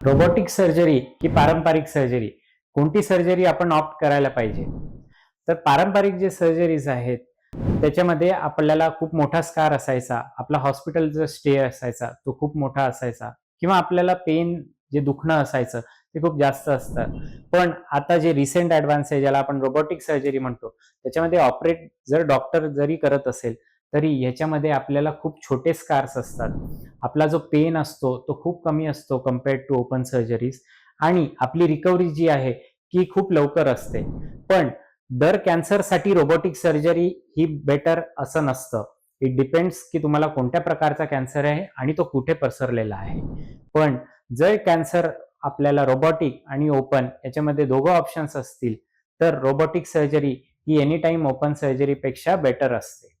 Robotic surgery की पारंपरिक surgery? कोणती सर्जरी आपण ऑप्ट करायला पाहिजे? तर पारंपरिक जे सर्जरीज आहेत त्याच्यामध्ये आपल्याला खूप मोठा स्कार असायचा. आपला हॉस्पिटलचा स्टे असायचा तो खूप मोठा असायचा. किंवा आपल्याला पेन जे दुखणं असायचं ते खूप जास्त असतं. पण आता जे रिसेंट ऍडव्हान्स आहे ज्याला आपण रोबोटिक सर्जरी म्हणतो त्याच्यामध्ये ऑपरेट जर डॉक्टर जरी करत असेल तरी ह्याच्यामध्ये आपल्याला खूप छोटे स्कार्स असतात. आपला जो पेन असतो तो खूप कमी असतो कम्पेअर्ड टू ओपन सर्जरीज आणि आपली रिकव्हरी जी आहे ती खूप लवकर असते. पण दर कॅन्सरसाठी रोबोटिक सर्जरी ही बेटर असं नसतं. इट डिपेंड्स की तुम्हाला कोणत्या प्रकारचा कॅन्सर आहे आणि तो कुठे पसरलेला आहे. पण जर कॅन्सर आपल्याला रोबोटिक आणि ओपन याच्यामध्ये दोघं ऑप्शन्स असतील तर रोबोटिक सर्जरी ही एनी टाइम ओपन सर्जरीपेक्षा बेटर असते.